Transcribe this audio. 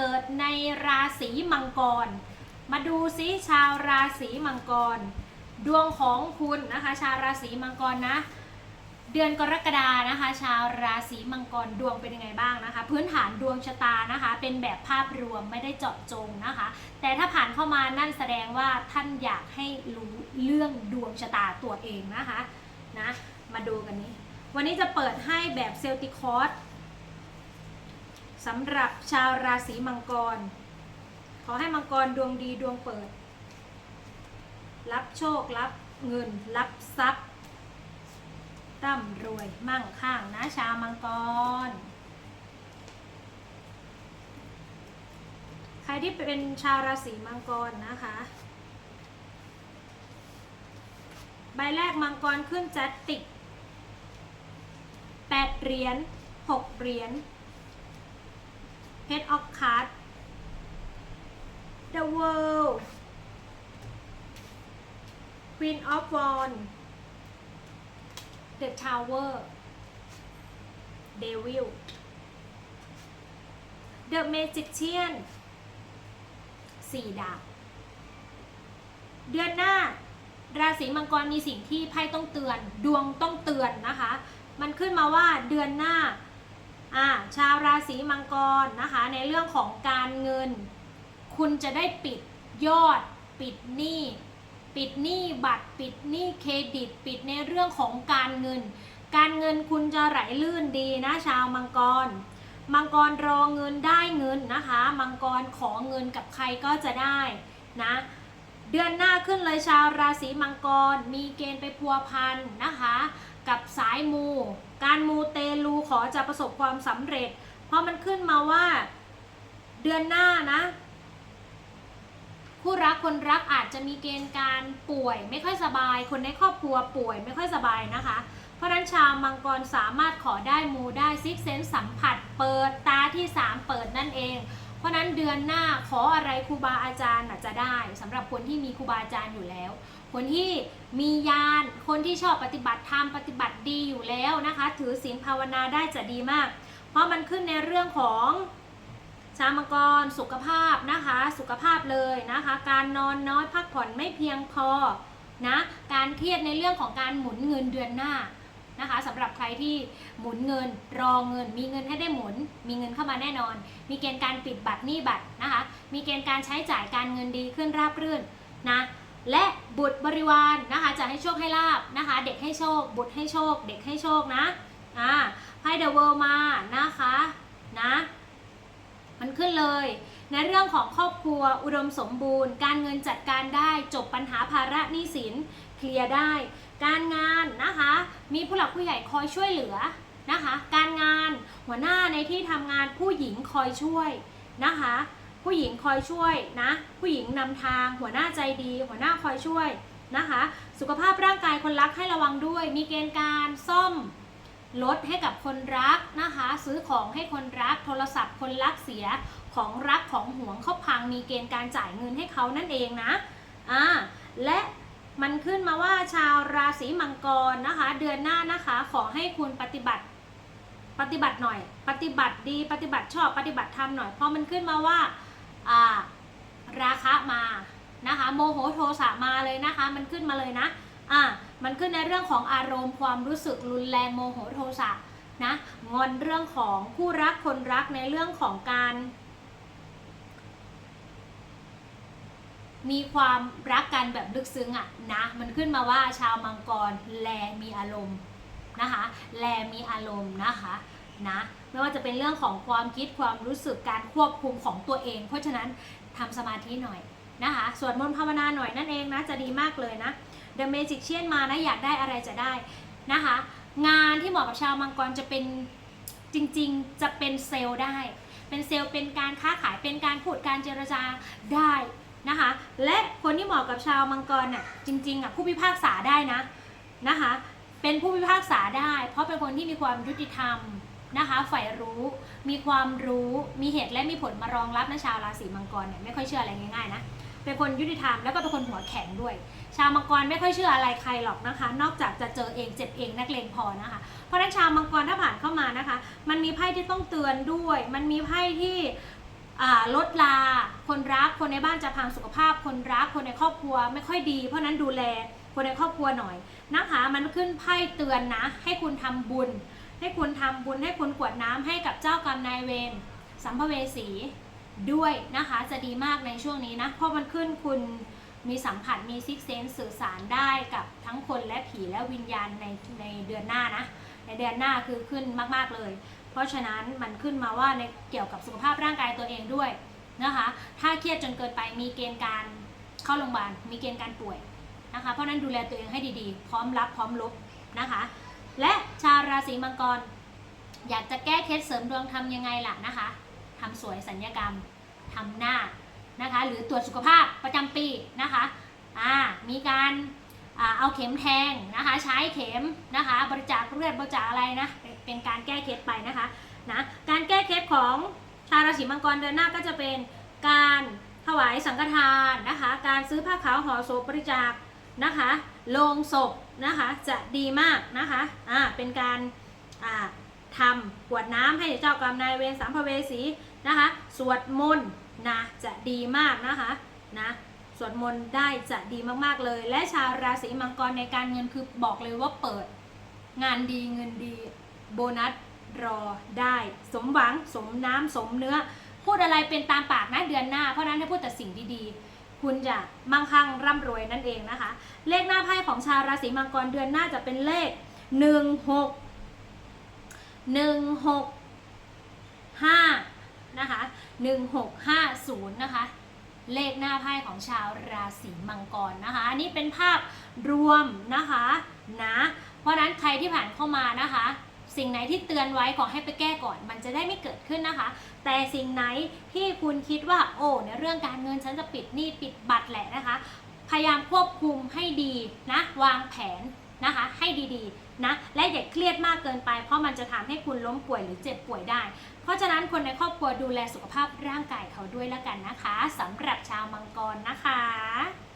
เกิดในราศีมังกร มาดูซิชาวราศีมังกร ดวงของคุณนะคะชาวราศีมังกรนะ เดือนกรกฎานะคะ ชาวราศีมังกรดวงเป็นยังไงบ้างนะคะ พื้นฐานดวงชะตานะคะ เป็นแบบภาพรวมไม่ได้เจาะจงนะคะ แต่ถ้าผ่านเข้ามานั่นแสดงว่าท่านอยากให้รู้เรื่องดวงชะตาตัวเองนะคะนะมาดูกันนี้ วันนี้จะเปิดให้แบบเซลติคอร์ส สำหรับชาวราศีมังกร ขอให้มังกรดวงดีดวงเปิด รับโชครับเงิน รับทรัพย์ร่ำรวยมั่งคั่งนะชาวมังกร ใครที่เป็นชาวราศีมังกรนะคะ ใบแรกมังกรขึ้นจัดติกแปดเหรียญหกเหรียญ เพชรออกคาร์ด The World Queen of Wands The Tower Devil The Magician สี่ดาบเดือนหน้า ราศีมังกรมีสิ่งที่ไพ่ต้องเตือน ดวงต้องเตือนนะคะ มันขึ้นมาว่าเดือนหน้า อ่าชาวราศีมังกรนะคะ ในเรื่องของการเงิน คุณจะได้ปิดยอด ปิดหนี้ปิดหนี้บัตร ปิดหนี้เครดิต ปิดในเรื่องของการเงิน การเงินคุณจะไหลลื่นดีนะชาวมังกร มังกรรอเงินได้เงินนะคะ มังกรขอเงินกับใครก็จะได้นะเดือนหน้าขึ้นเลยชาวราศีมังกร มีเกณฑ์ไปพัวพันนะคะ กับสายมู การมูเตลูขอจะประสบความสำเร็จ เพราะมันขึ้นมาว่าเดือนหน้านะ คู่รักคนรักอาจจะมีเกณฑ์การป่วย ไม่ค่อยสบาย คนในครอบครัวป่วยไม่ค่อยสบายนะคะ เพราะนั้นชาวมังกรสามารถขอได้มูได้ซิกเซนสัมผัส เปิดตาที่ 3 เปิดนั่นเอง เพราะนั้นเดือนหน้าขออะไรครูบาอาจารย์จะได้สำหรับคนที่มีครูบาอาจารย์อยู่แล้ว คนที่มียานคนที่ชอบปฏิบัติธรรมปฏิบัติดีอยู่แล้วนะคะ ถือศีลภาวนาได้จะดีมาก เพราะมันขึ้นในเรื่องของชามังกรสุขภาพนะคะ สุขภาพเลยนะคะ การนอนน้อยพักผ่อนไม่เพียงพอนะการเครียดในเรื่องของการหมุนเงินเดือนหน้า นะคะสำหรับใครที่หมุนเงินรอเงิน มีเงินให้ได้หมุน มีเงินเข้ามาแน่นอน มีเกณฑ์การปิดบัตรหนี้บัตรนะคะ มีเกณฑ์การใช้จ่ายการเงินดีขึ้นราบรื่นนะและบุตรบริวารนะคะจะให้โชคให้ลาบนะคะ เด็กให้โชค บุตรให้โชค เด็กให้โชคนะอ่าไพ่เดอะเวิลมานะคะนะมันขึ้นเลย ในเรื่องของครอบครัวอุดมสมบูรณ์ การเงินจัดการได้จบปัญหาภาระหนี้สิน เคลียร์ได้ การงานนะคะ มีผู้หลักผู้ใหญ่คอยช่วยเหลือนะคะ การงานหัวหน้าในที่ทำงานผู้หญิงคอยช่วยนะคะ ผู้หญิงคอยช่วยนะ ผู้หญิงนำทาง หัวหน้าใจดี หัวหน้าคอยช่วยนะคะ สุขภาพร่างกายคนรักให้ระวังด้วย มีเกณฑ์การซ่อมลดให้กับคนรักนะคะ ซื้อของให้คนรัก โทรศัพท์คนรักเสียของรักของหวงเขาพังมีเกณฑ์การจ่ายเงินให้เขานั่นเองนะอ่าและ มันขึ้นมาว่าชาวราศีมังกรนะคะ เดือนหน้านะคะขอให้คุณปฏิบัติปฏิบัติหน่อย ปฏิบัติดีปฏิบัติชอบปฏิบัติธรรมหน่อยเพราะมันขึ้นมาว่าาราคะมานะคะ โมโหโทสะมาเลยนะคะ มันขึ้นมาเลยนะอ่ามันขึ้นในเรื่องของอารมณ์ความรู้สึกรุนแรงโมโหโทสะนะงอนเรื่องของคู่รักคนรักในเรื่องของการ มีความรักกันแบบลึกซึ้งอะนะ มันขึ้นมาว่าชาวมังกรแลมีอารมณ์นะคะ แลมีอารมณ์นะคะนะไม่ว่าจะเป็นเรื่องของความคิดความรู้สึกการควบคุมของตัวเอง เพราะฉะนั้นทำสมาธิหน่อยนะคะสวดมนต์ภาวนาหน่อยนั่นเองนะจะดีมากเลยนะ The Magician มานะอยากได้อะไรจะได้นะคะ งานที่เหมาะกับชาวมังกรจะเป็นจริงๆจะเป็นเซลล์ได้ เป็นเซลล์เป็นการค้าขายเป็นการพูดการเจรจาได้ นะคะ และคนที่เหมาะกับชาวมังกรน่ะจริงๆอะผู้พิพากษาได้นะนะคะ เป็นผู้พิพากษาได้ เพราะเป็นคนที่มีความยุติธรรมนะคะใฝ่รู้มีความรู้มีเหตุและมีผลมารองรับนะชาวราศีมังกรเนี่ยไม่ค่อยเชื่ออะไรง่ายๆนะเป็นคนยุติธรรมแล้วก็เป็นคนหัวแข็งด้วย ชาวมังกรไม่ค่อยเชื่ออะไรใครหรอกนะคะ นอกจากจะเจอเองเจ็บเองนักเลงพอนะคะ เพราะฉะนั้นชาวมังกรถ้าผ่านเข้ามานะคะ มันมีไพ่ที่ต้องเตือนด้วย มันมีไพ่ที่ ลดลา คนรัก คนในบ้านจะพังสุขภาพ คนรัก คนในครอบครัวไม่ค่อยดี เพราะนั้นดูแลคนในครอบครัวหน่อยนะคะมันขึ้นไพ่เตือนนะ ให้คุณทำบุญ ให้คุณทำบุญให้คุณกวดน้ำให้กับเจ้ากรรมนายเวรสัมภเวสีด้วยนะคะจะดีมากในช่วงนี้นะ เพราะมันขึ้นคุณมีสัมผัสมีซิกเซนสื่อสารได้กับทั้งคนและผีและวิญญาณในในเดือนหน้านะ ในเดือนหน้าคือขึ้นมาก ๆ เลย เพราะฉะนั้นมันขึ้นมาว่าในเกี่ยวกับสุขภาพร่างกายตัวเองด้วยนะคะ ถ้าเครียดจนเกินไปมีเกณฑ์การเข้าโรงพยาบาลมีเกณฑ์การป่วยนะคะ เพราะนั้นดูแลตัวเองให้ดีๆ พร้อมรับพร้อมลบนะคะ และชาวราศีมังกร อยากจะแก้เคล็ดเสริมดวงทำยังไงล่ะนะคะทำสวยสัญญกรรมทำหน้านะคะ หรือตรวจสุขภาพประจำปีนะคะอ่ามีการอเอาเข็มแทงนะคะ ใช้เข็มนะคะ บริจาคเลือดบริจาคอะไรนะเป็น เป็นการแก้เคล็ดไปนะคะนะการแก้เคล็ดของชาวราศีมังกรเดือนหน้าก็จะเป็นการถวายสังฆทานนะคะ การซื้อผ้าขาวห่อศพบริจาคนะคะโลงศพนะคะจะดีมากนะคะอ่าเป็นการอ่าทำกวดน้ำให้เจ้ากรรมนายเวรสามภเวสีนะคะสวดมนต์นะจะดีมากนะคะนะสวดมนต์ได้จะดีมากๆเลย และชาวราศีมังกรในการเงินคือบอกเลยว่าเปิด งานดีเงินดี โบนัสรอได้ สมหวังสมน้ำสมเนื้อ พูดอะไรเป็นตามปากนะเดือนหน้า เพราะนั้นให้พูดแต่สิ่งดีๆ คุณจะมั่งคั่งร่ำรวยนั่นเองนะคะ เลขหน้าไพ่ของชาวราศีมังกรเดือนหน้าจะเป็นเลข 1 6หนึ่งหกห้านะคะหนึ่งหกห้าศูนย์นะคะเลขหน้าไพ่ของชาวราศีมังกรนะคะอันนี้เป็นภาพรวมนะคะนะเพราะฉะนั้นใครที่ผ่านเข้ามานะคะ สิ่งไหนที่เตือนไว้ขอให้ไปแก้ก่อน มันจะได้ไม่เกิดขึ้นนะคะ แต่สิ่งไหนที่คุณคิดว่าโอ้ในเรื่องการเงินฉันจะปิดหนี้ปิดบัตรแหละนะคะ พยายามควบคุมให้ดีนะวางแผนนะคะให้ดีๆนะและอย่าเครียดมากเกินไป เพราะมันจะทำให้คุณล้มป่วยหรือเจ็บป่วยได้ เพราะฉะนั้นคนในครอบครัวดูแลสุขภาพร่างกายเขาด้วยแล้วกันนะคะสำหรับชาวมังกรนะคะ